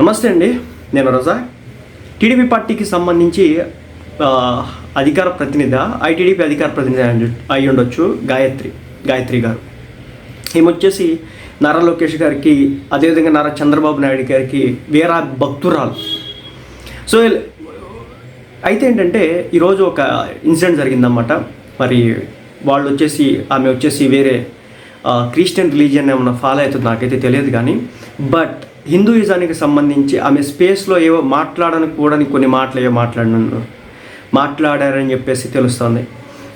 నమస్తే అండి నేను రోజా. టీడీపీ పార్టీకి సంబంధించి అధికార ప్రతినిధి ఐటీడీపీ అధికార ప్రతినిధి అయి- ఉండొచ్చు గాయత్రి గాయత్రి గారు. ఈమె వచ్చేసి నారా లోకేష్ గారికి అదేవిధంగా నారా చంద్రబాబు నాయుడు గారికి వీరా భక్తురాలు. సో అయితే ఏంటంటే ఈరోజు ఒక ఇన్సిడెంట్ జరిగిందన్నమాట. మరి వాళ్ళు వచ్చేసి ఆమె వచ్చేసి వేరే క్రిస్టియన్ రిలీజియన్ ఏమైనా ఫాలో అవుతుంది నాకైతే తెలియదు కానీ బట్ హిందూయిజానికి సంబంధించి ఆమె స్పేస్లో ఏవో మాట్లాడని కూడా కొన్ని మాటలు ఏవో మాట్లాడినాను మాట్లాడారని చెప్పేసి తెలుస్తుంది.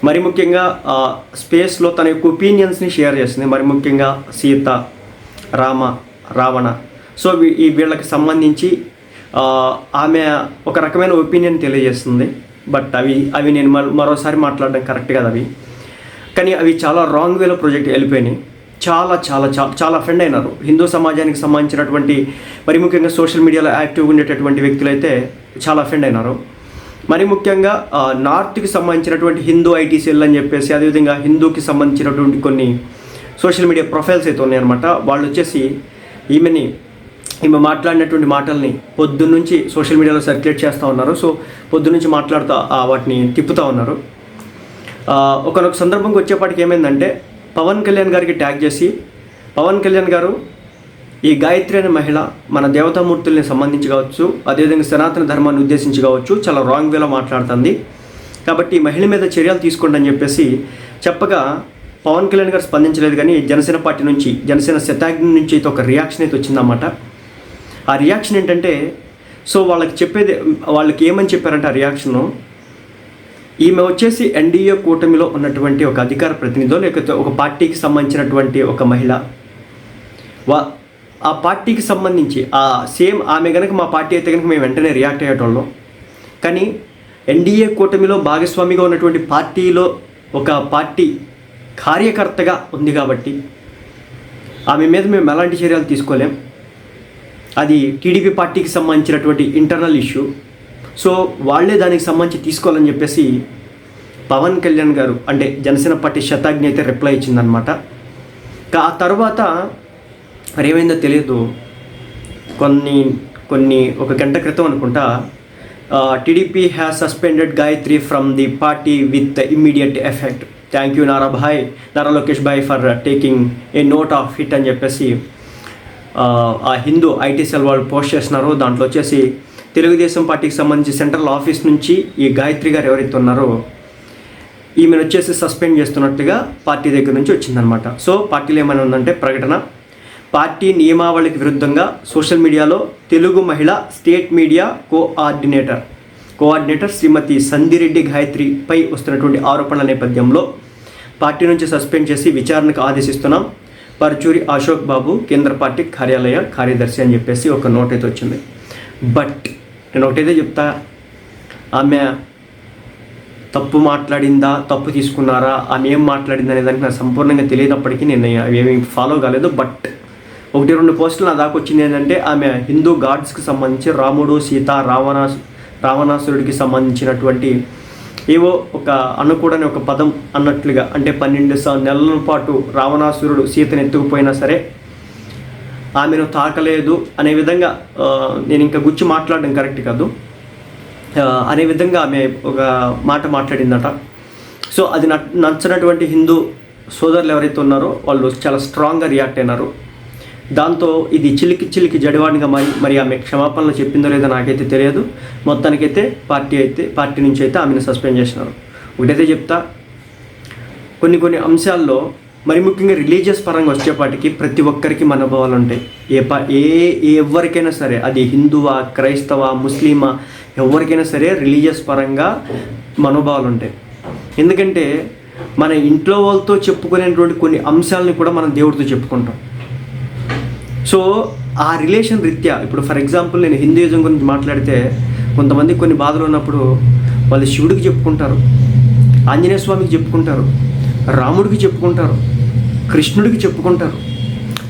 మరి ముఖ్యంగా ఆ స్పేస్లో తన యొక్క ఒపీనియన్స్ని షేర్ చేస్తుంది. మరి ముఖ్యంగా సీత రామ రావణ. సో ఈ వీళ్ళకి సంబంధించి ఆమె ఒక రకమైన ఒపీనియన్ తెలియజేస్తుంది. బట్ అవి అవి నేను మరో- మరోసారి మాట్లాడడం కరెక్ట్ కాదు అవి. కానీ అవి చాలా రాంగ్ వేలో ప్రాజెక్ట్ వెళ్ళిపోయినాయి. చాలా చాలా చాలా చాలా అఫెండ్ అయినారు. హిందూ సమాజానికి సంబంధించినటువంటి మరి ముఖ్యంగా సోషల్ మీడియాలో యాక్టివ్గా ఉండేటటువంటి వ్యక్తులు అయితే చాలా అఫెండ్ అయినారు. మరి ముఖ్యంగా నార్త్కి సంబంధించినటువంటి హిందూ ఐటీ సెల్ అని చెప్పేసి అదేవిధంగా హిందూకి సంబంధించినటువంటి కొన్ని సోషల్ మీడియా ప్రొఫైల్స్ అయితే ఉన్నాయన్నమాట. వాళ్ళు వచ్చేసి ఈమెని ఈమె మాట్లాడినటువంటి మాటల్ని పొద్దున్నుంచి సోషల్ మీడియాలో సర్క్యులేట్ చేస్తూ ఉన్నారు. సో పొద్దున్నుంచి మాట్లాడుతూ వాటిని తిప్పుతూ ఉన్నారు. ఒకనొక సందర్భంకి వచ్చేపాటికి ఏమైందంటే పవన్ కళ్యాణ్ గారికి ట్యాగ్ చేసి పవన్ కళ్యాణ్ గారు ఈ గాయత్రి అనే మహిళ మన దేవతామూర్తుల్ని సంబంధించి కావచ్చు అదేవిధంగా సనాతన ధర్మాన్ని ఉద్దేశించి కావచ్చు చాలా రాంగ్ వేలో మాట్లాడుతుంది. కాబట్టి ఈ మహిళ మీద చర్యలు తీసుకోండి అని చెప్పేసి చెప్పగా పవన్ కళ్యాణ్ గారు స్పందించలేదు కానీ జనసేన పార్టీ నుంచి జనసేన శతాగ్ని నుంచి అయితే ఒక రియాక్షన్ అయితే వచ్చిందన్నమాట. ఆ రియాక్షన్ ఏంటంటే సో వాళ్ళకి చెప్పేది వాళ్ళకి ఏమని చెప్పారంటే ఆ రియాక్షను ఈమె వచ్చేసి ఎన్డీఏ కూటమిలో ఉన్నటువంటి ఒక అధికార ప్రతినిధో లేకపోతే ఒక పార్టీకి సంబంధించినటువంటి ఒక మహిళ. వా ఆ పార్టీకి సంబంధించి ఆ సేమ్ ఆమె కనుక మా పార్టీ అయితే కనుక మేము వెంటనే రియాక్ట్ అయ్యేటోళ్ళం. కానీ ఎన్డీఏ కూటమిలో భాగస్వామిగా ఉన్నటువంటి పార్టీలో ఒక పార్టీ కార్యకర్తగా ఉంది కాబట్టి ఆమె మీద మేము ఎలాంటి చర్యలు తీసుకోలేం. అది టీడీపీ పార్టీకి సంబంధించినటువంటి ఇంటర్నల్ ఇష్యూ. సో వాళ్ళే దానికి సంబంధించి తీసుకోవాలని చెప్పేసి పవన్ కళ్యాణ్ గారు అంటే జనసేన పార్టీ శతాజ్ఞ అయితే రిప్లై ఇచ్చిందనమాట ఆ తర్వాత మరి ఏమైందో తెలియదు. కొన్ని కొన్ని ఒక గంట క్రితం అనుకుంటా TDP has suspended Gayatri from the party with immediate effect thank you Nara bhai Nara Lokesh bhai for taking a note of it అని చెప్పేసి ఆ, హిందూ ఐటీ సెల్ వాళ్ళు పోస్ట్ చేస్తున్నారు దాంట్లో వచ్చేసి తెలుగుదేశం పార్టీకి సంబంధించి సెంట్రల్ ఆఫీస్ నుంచి ఈ గాయత్రి గారు ఎవరైతే ఉన్నారో ఈమెను వచ్చేసి సస్పెండ్ చేస్తున్నట్టుగా పార్టీ దగ్గర నుంచి వచ్చిందనమాట సో పార్టీలో ఏమైనా ఉందంటే ప్రకటన. పార్టీ నియమావళికి విరుద్ధంగా సోషల్ మీడియాలో తెలుగు మహిళ state media coordinator coordinator Shrimati Sandhireddy గాయత్రిపై వస్తున్నటువంటి ఆరోపణల నేపథ్యంలో పార్టీ నుంచి సస్పెండ్ చేసి విచారణకు ఆదేశిస్తున్నాం. పరుచూరి అశోక్ బాబు కేంద్ర పార్టీ కార్యాలయ కార్యదర్శి అని చెప్పేసి ఒక నోట్ అయితే వచ్చింది. బట్ నేను ఒకటైతే చెప్తా ఆమె తప్పు మాట్లాడిందా తప్పు తీసుకున్నారా ఆమె ఏం మాట్లాడింది అనే దానికి నాకు సంపూర్ణంగా తెలియనప్పటికీ నేను ఏమి ఫాలో కాలేదు. బట్ ఒకటి రెండు పోస్టులు నా దాకా వచ్చింది ఏంటంటే ఆమె హిందూ గాడ్స్కి సంబంధించి రాముడు సీత రావణాసు రావణాసురుడికి సంబంధించినటువంటి ఏవో ఒక అనుకూడని ఒక పదం అన్నట్లుగా అంటే పన్నెండు నెలల పాటు రావణాసురుడు సీతను ఎత్తుకుపోయినా సరే ఆమెను తాకలేదు అనే విధంగా నేను ఇంకా గుచ్చి మాట్లాడడం కరెక్ట్ కాదు. అనే విధంగా ఆమె ఒక మాట మాట్లాడిందట. సో అది నచ్- నచ్చనటువంటి హిందూ సోదరులు ఎవరైతే ఉన్నారో వాళ్ళు చాలా స్ట్రాంగ్గా రియాక్ట్ అయినారు. దాంతో ఇది చిలికి చిలికి జడివాడిగా మరి మరి ఆమె క్షమాపణలు చెప్పిందో లేదో నాకైతే తెలియదు. మొత్తానికైతే పార్టీ అయితే పార్టీ నుంచి అయితే ఆమెను సస్పెండ్ చేసినారు. ఒకటైతే చెప్తా కొన్ని కొన్ని అంశాల్లో మరి ముఖ్యంగా రిలీజియస్ పరంగా వచ్చేపాటికి ప్రతి ఒక్కరికి మనోభావాలు ఉంటాయి. ఏ ప ఏ ఏ ఎవరికైనా సరే అది హిందువా క్రైస్తవ ముస్లిమా ఎవరికైనా సరే రిలీజియస్ పరంగా మనోభావాలు ఉంటాయి. ఎందుకంటే మన ఇంట్లో వాళ్ళతో చెప్పుకునేటువంటి కొన్ని అంశాలని కూడా మనం దేవుడితో చెప్పుకుంటాం. సో ఆ రిలేషన్ రీత్యా ఇప్పుడు ఫర్ ఎగ్జాంపుల్ నేను హిందూయిజం గురించి మాట్లాడితే కొంతమంది కొన్ని బాధలు ఉన్నప్పుడు వాళ్ళు శివుడికి చెప్పుకుంటారు ఆంజనేయ స్వామికి చెప్పుకుంటారు రాముడికి చెప్పుకుంటారు కృష్ణుడికి చెప్పుకుంటారు.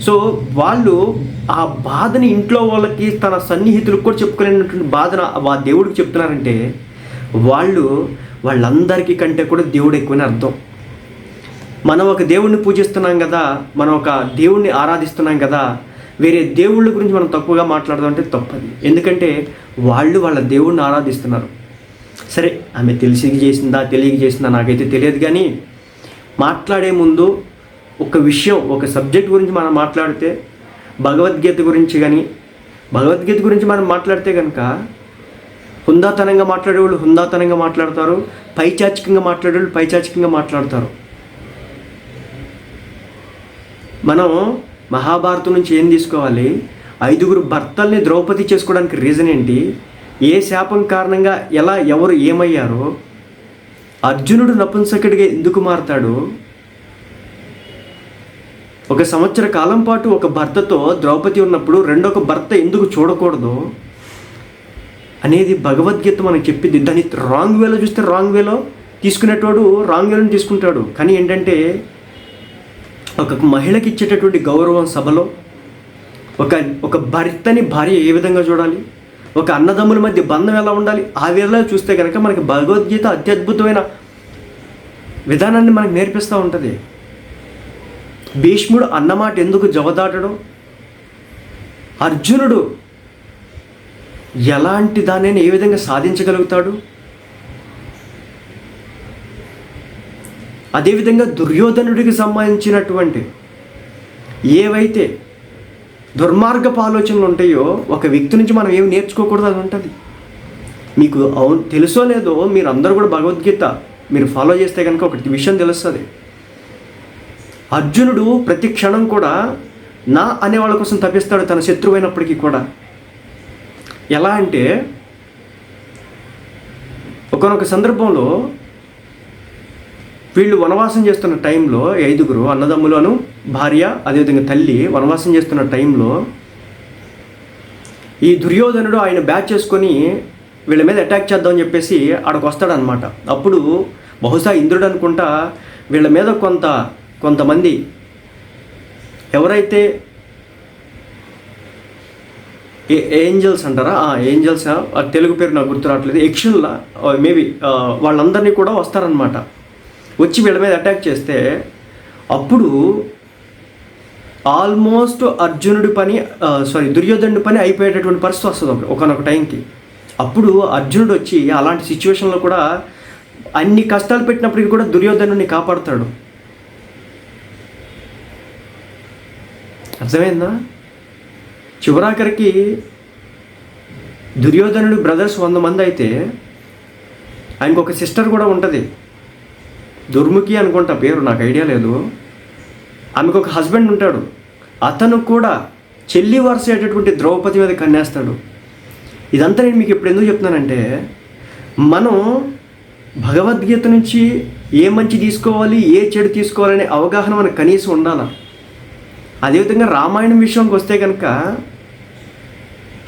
సో వాళ్ళు ఆ బాధని ఇంట్లో వాళ్ళకి తన సన్నిహితులకు కూడా చెప్పుకోలేనటువంటి బాధన ఆ దేవుడికి చెప్తున్నారంటే వాళ్ళు వాళ్ళందరికీ కంటే కూడా దేవుడు ఎక్కువని అర్థం. మనం ఒక దేవుణ్ణి పూజిస్తున్నాం కదా మనం ఒక దేవుణ్ణి ఆరాధిస్తున్నాం కదా వేరే దేవుళ్ళ గురించి మనం తక్కువగా మాట్లాడదాం అంటే తప్పది. ఎందుకంటే వాళ్ళు వాళ్ళ దేవుణ్ణి ఆరాధిస్తున్నారు. సరే ఆమె తెలిసి చేసిందా తెలియక చేసిందా నాకైతే తెలియదు కానీ మాట్లాడే ముందు ఒక విషయం ఒక సబ్జెక్ట్ గురించి మనం మాట్లాడితే భగవద్గీత గురించి కానీ భగవద్గీత గురించి మనం మాట్లాడితే కనుక హుందాతనంగా మాట్లాడేవాళ్ళు హుందాతనంగా మాట్లాడతారు పైచాచికంగా మాట్లాడేవాళ్ళు పైచాచికంగా మాట్లాడతారు. మనం మహాభారతం నుంచి ఏం తీసుకోవాలి? ఐదుగురు భర్తల్ని ద్రౌపది చేసుకోవడానికి రీజన్ ఏంటి? ఏ శాపం కారణంగా ఎలా ఎవరు ఏమయ్యారో? అర్జునుడు నపుంసకుడిగా ఎందుకు మారతాడు? ఒక సంవత్సర కాలం పాటు ఒక భర్తతో ద్రౌపది ఉన్నప్పుడు రెండొక భర్త ఎందుకు చూడకూడదు? అనేది భగవద్గీత మనకు చెప్పింది. దాన్ని రాంగ్ వేలో చూస్తే రాంగ్ వేలో తీసుకునేటోడు రాంగ్ వేలోని తీసుకుంటాడు. కానీ ఏంటంటే ఒక మహిళకి ఇచ్చేటటువంటి గౌరవం సభలో ఒక ఒక భర్తని భార్య ఏ విధంగా చూడాలి? ఒక అన్నదమ్ముల మధ్య బంధం ఎలా ఉండాలి? ఆ విధంగా చూస్తే కనుక మనకి భగవద్గీత అత్యద్భుతమైన విధానాన్ని మనకు నేర్పిస్తూ ఉంటుంది. భీష్ముడు అన్నమాట ఎందుకు జవదాటడం? అర్జునుడు ఎలాంటి దానిని ఏ విధంగా సాధించగలుగుతాడు? అదేవిధంగా దుర్యోధనుడికి సంబంధించినటువంటి ఏవైతే దుర్మార్గపు ఆలోచనలు ఉంటాయో ఒక వ్యక్తి నుంచి మనం ఏమి నేర్చుకోకూడదు అది ఉంటుంది. మీకు అవును తెలుసో లేదో మీరు అందరూ కూడా భగవద్గీత మీరు ఫాలో చేస్తే కనుక ఒక విషయం తెలుస్తుంది. అర్జునుడు ప్రతి క్షణం కూడా నా అనే వాళ్ళ కోసం తప్పిస్తాడు తన శత్రువైనప్పటికీ కూడా. ఎలా అంటే ఒకనొక సందర్భంలో వీళ్ళు వనవాసం చేస్తున్న టైంలో ఐదుగురు అన్నదమ్ములను భార్య అదేవిధంగా తల్లి వనవాసం చేస్తున్న టైంలో ఈ దుర్యోధనుడు ఆయన బ్యాచ్ చేసుకొని వీళ్ళ మీద అటాక్ చేద్దామని చెప్పేసి ఆడకు వస్తాడనమాట అప్పుడు బహుశా ఇంద్రుడు అనుకుంటా వీళ్ళ మీద కొంత కొంతమంది ఎవరైతే ఏ ఏంజల్స్ అంటారా? ఆ ఏంజల్స్ తెలుగు పేరు నాకు గుర్తు రావట్లేదు. యక్షుల్లా మేబీ వాళ్ళందరినీ కూడా వస్తారనమాట వచ్చి వీళ్ళ మీద అటాక్ చేస్తే అప్పుడు ఆల్మోస్ట్ అర్జునుడి పని సారీ దుర్యోధనుడి పని అయిపోయేటటువంటి పరిస్థితి వస్తుంది అప్పుడు ఒకనొక టైంకి. అప్పుడు అర్జునుడు వచ్చి అలాంటి సిచ్యువేషన్లో కూడా అన్ని కష్టాలు పెట్టినప్పటికీ కూడా దుర్యోధనుడిని కాపాడుతాడు. అర్థమైందా? చివరాఖరికి దుర్యోధనుడు బ్రదర్స్ వంద మంది అయితే ఆయనకు ఒక సిస్టర్ కూడా ఉంటుంది. దుర్ముఖి అనుకుంటా పేరు నాకు ఐడియా లేదు. ఆమెకు ఒక హస్బెండ్ ఉంటాడు. అతను కూడా చెల్లి వరుసైనటువంటి ద్రౌపది మీద కన్నేస్తాడు. ఇదంతా నేను మీకు ఇప్పుడు ఎందుకు చెప్తున్నానంటే మనం భగవద్గీత నుంచి ఏ మంచి తీసుకోవాలి ఏ చెడు తీసుకోవాలనే అవగాహన మనకు కనీసం ఉండాలి? అదేవిధంగా రామాయణం విషయానికి వస్తే కనుక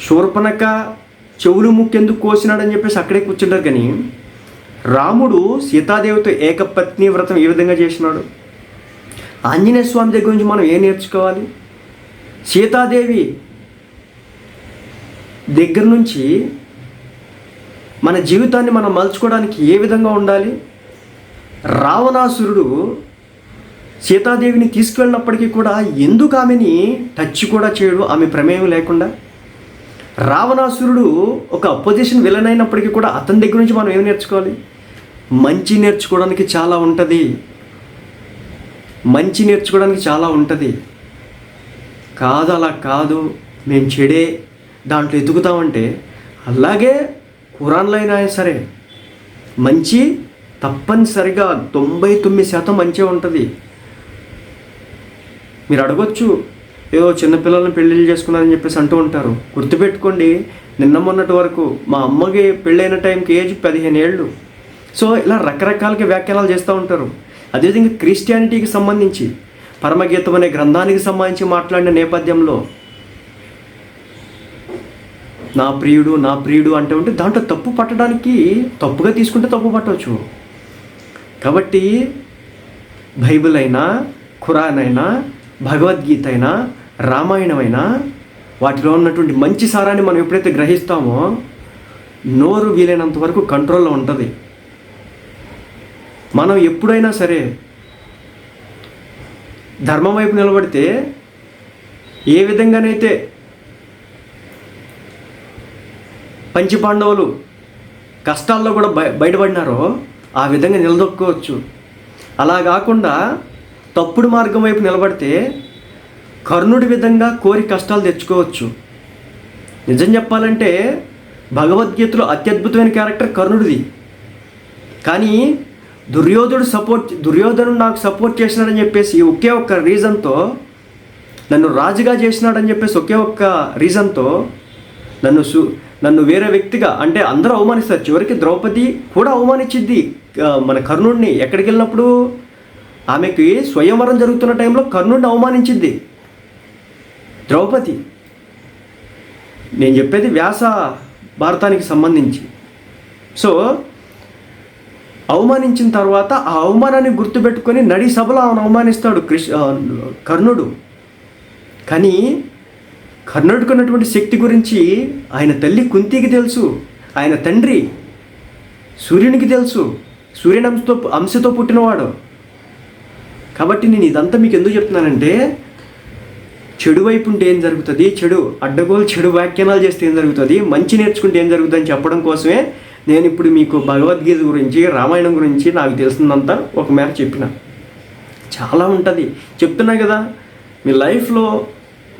శూర్పణక చెవులు ముక్కెందుకు కోసినాడని చెప్పేసి అక్కడే కూర్చుంటారు కానీ రాముడు సీతాదేవితో ఏకపత్ని వ్రతం ఏ విధంగా చేసినాడు? ఆంజనేయ స్వామి దగ్గర నుంచి మనం ఏం నేర్చుకోవాలి? సీతాదేవి దగ్గర నుంచి మన జీవితాన్ని మనం మలుచుకోవడానికి ఏ విధంగా ఉండాలి? రావణాసురుడు సీతాదేవిని తీసుకెళ్ళినప్పటికీ కూడా ఎందుకు ఆమెని టచ్ కూడా చేయడు? ఆమె ప్రమేయం లేకుండా. రావణాసురుడు ఒక అపోజిషన్ విలన్ అయినప్పటికీ కూడా అతని దగ్గర నుంచి మనం ఏం నేర్చుకోవాలి? మంచి నేర్చుకోవడానికి చాలా ఉంటుంది. మంచి నేర్చుకోవడానికి చాలా ఉంటుంది. కాదు అలా కాదు. మేము చెడే దాంట్లో ఎదుగుతామంటే అలాగే కురాన్లో అయినా సరే మంచి తప్పనిసరిగా తొంభై తొమ్మిది శాతం మంచిగా ఉంటుంది. మీరు అడగొచ్చు ఏదో చిన్నపిల్లల్ని పెళ్ళిళ్ళు చేసుకున్నారని చెప్పేసి అంటూ ఉంటారు. గుర్తుపెట్టుకోండి నిన్న మొన్నటి వరకు మా అమ్మకి పెళ్ళైన టైంకి ఏజ్ పదిహేను ఏళ్ళు. సో ఇలా రకరకాలుగా వ్యాఖ్యానాలు చేస్తూ ఉంటారు. అదేవిధంగా క్రిస్టియానిటీకి సంబంధించి పరమగీతం అనే గ్రంథానికి సంబంధించి మాట్లాడిన నేపథ్యంలో నా ప్రియుడు నా ప్రియుడు అంటే ఉంటే దాంట్లో తప్పు పట్టడానికి తప్పుగా తీసుకుంటే తప్పు పట్టవచ్చు. కాబట్టి బైబిల్ అయినా ఖురాన్ అయినా భగవద్గీత అయినా రామాయణం అయినా వాటిలో ఉన్నటువంటి మంచి సారాన్ని మనం ఎప్పుడైతే గ్రహిస్తామో నోరు వీలైనంత వరకు కంట్రోల్లో ఉంటుంది. మనం ఎప్పుడైనా సరే ధర్మం వైపు నిలబడితే ఏ విధంగానైతే పంచపాండవులు కష్టాల్లో కూడా బయ బయటపడినారో ఆ విధంగా నిలదొక్కోవచ్చు. అలా కాకుండా తప్పుడు మార్గం వైపు నిలబడితే కర్ణుడి విధంగా కోరి కష్టాలు తెచ్చుకోవచ్చు. నిజం చెప్పాలంటే భగవద్గీతలో అత్యద్భుతమైన క్యారెక్టర్ కర్ణుడిది. కానీ దుర్యోధుడు సపోర్ట్ దుర్యోధనుడు నాకు సపోర్ట్ చేసినాడని చెప్పేసి ఒకే ఒక్క రీజన్తో నన్ను రాజుగా చేసినాడని చెప్పేసి ఒకే ఒక్క రీజన్తో నన్ను సు నన్ను వేరే వ్యక్తిగా అంటే అందరూ అవమానిస్తారు. చివరికి ద్రౌపది కూడా అవమానించిద్ది. మన కర్ణుడిని ఎక్కడికి వెళ్ళినప్పుడు ఆమెకి స్వయంవరం జరుగుతున్న టైంలో కర్ణుడిని అవమానించింది ద్రౌపది నేను చెప్పేది వ్యాస భారతానికి సంబంధించి. సో అవమానించిన తర్వాత ఆ అవమానాన్ని గుర్తుపెట్టుకొని నడి సభలో ఆయన అవమానిస్తాడు కృష్ కర్ణుడు. కానీ కర్ణుడికి ఉన్నటువంటి శక్తి గురించి ఆయన తల్లి కుంతికి తెలుసు ఆయన తండ్రి సూర్యునికి తెలుసు సూర్యుని అంశతో అంశతో పుట్టినవాడు. కాబట్టి నేను ఇదంతా మీకు ఎందుకు చెప్తున్నానంటే చెడు వైపు ఉంటే ఏం జరుగుతుంది? చెడు అడ్డగోలు చెడు వ్యాఖ్యానాలు చేస్తే ఏం జరుగుతుంది? మంచి నేర్చుకుంటే ఏం జరుగుతుంది అని చెప్పడం కోసమే నేను ఇప్పుడు మీకు భగవద్గీత గురించి రామాయణం గురించి నాకు తెలిసిందంతా ఒక మేర చెప్పిన. చాలా ఉంటుంది. చెప్తున్నా కదా మీ లైఫ్లో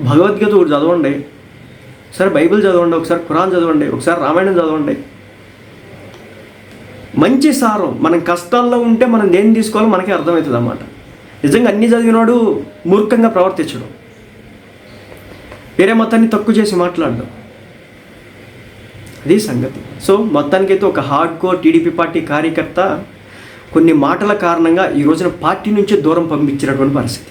భగవద్గీత ఒకటి చదవండి. ఒకసారి బైబిల్ చదవండి ఒకసారి ఖురాన్ చదవండి ఒకసారి రామాయణం చదవండి. మంచి సారం మనం కష్టాల్లో ఉంటే మనం దేన్ని తీసుకోవాలో మనకే అర్థమవుతుంది అన్నమాట. నిజంగా అన్ని చదివినాడు మూర్ఖంగా ప్రవర్తించడం. వేరే మతాన్ని తక్కువ చేసి మాట్లాడడం. అది సంగతి. సో మొత్తానికైతే ఒక హార్డ్ కోర్ టీడీపీ పార్టీ కార్యకర్త కొన్ని మాటల కారణంగా ఈ రోజున పార్టీ నుంచే దూరం పంపించినటువంటి పరిస్థితి.